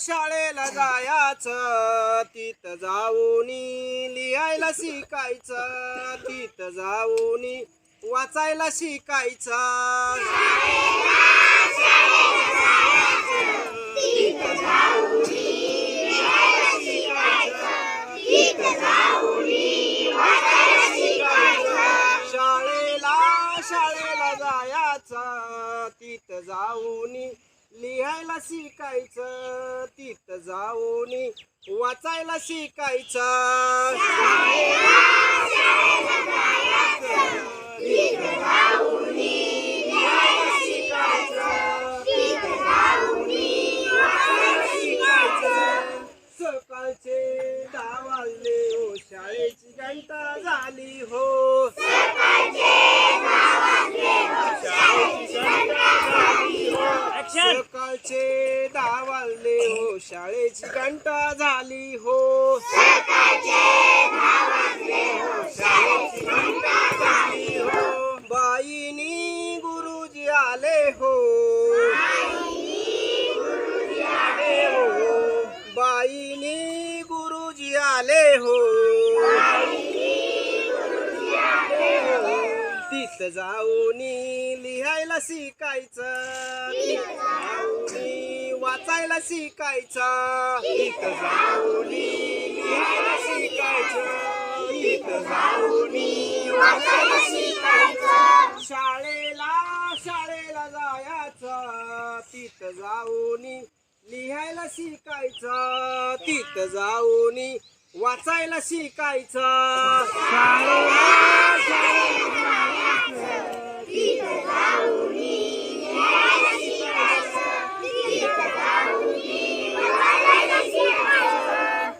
शाळेला जायचं तिथं जाऊन लिहायला शिकायचं तिथं जाऊन वाचायला शिकायचं. शाळेला शाळेला जायचं तिथं जाऊन लिहायला शिकायचं तिथं जाऊन वाचायला शिकायचं. सकाळचे दहा वाजले हो शाळेची घंटा झाली हो. सकाळचे दहा वाजले हो शाळेची घंटा झाली हो. तिथं जाऊन लिहायला शिकायचं. तिथं जाऊन वाचायला शिकायचं. तिथं जाऊन लिहायला शिकायचं. तिथं जाऊन वाचायला शिकायचं. शाळेला शाळेला जायचं. तिथं जाऊन लिहायला शिकायचं. तिथं जाऊन वाचायला शिकायचं.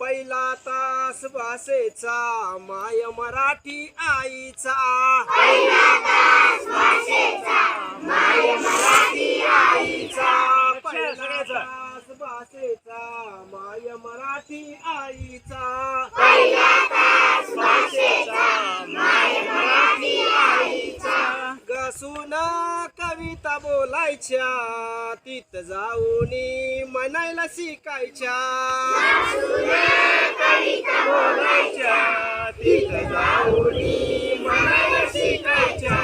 पहिला तास भाषेचा माय मराठी आईचा पहिला तास भाषेचा माय मराठी आईचा घसून कविता बोलायच्या तित जाऊन म्हणायला शिकायच्या. बोलायच्या तिथं जाऊन म्हणायला शिकायच्या.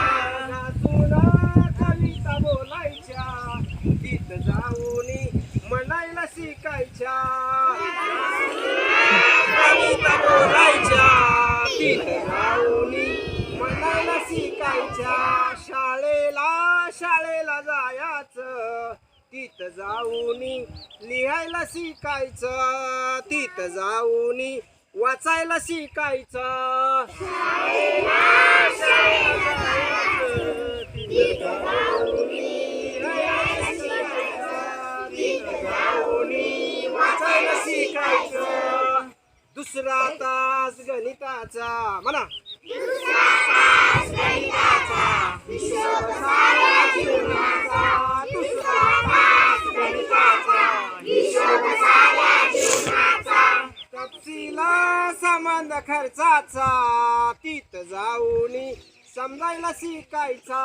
कविता बोलायच्या तिथं जाऊन म्हणायला शिकायच्या. कविता बोलायच्या तिथं जाऊन म्हणायला शिकायच्या. शाळेला शाळेला तिथं जाऊन लिहायला शिकायचं तिथं जाऊन वाचायला शिकायचं. तिथं जाऊन लिहायला शिकायचं, तिथं जाऊन वाचायला शिकायचं दुसरा तास गणिताचा. म्हणा संबंध खर्चाचा तिथं जाऊन समजायला शिकायचा.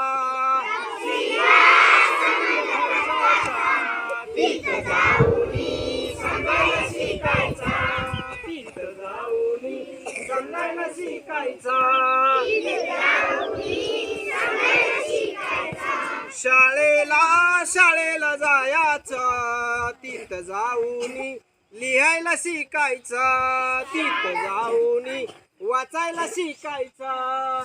तिथं जाऊन समजायला शिकायचा. तिथं जाऊन समजायला शिकायचा. शाळेला शाळेला जायचं. तिथं जाऊन लिहायला शिकायचं तिथं जाऊन वाचायला शिकायचं.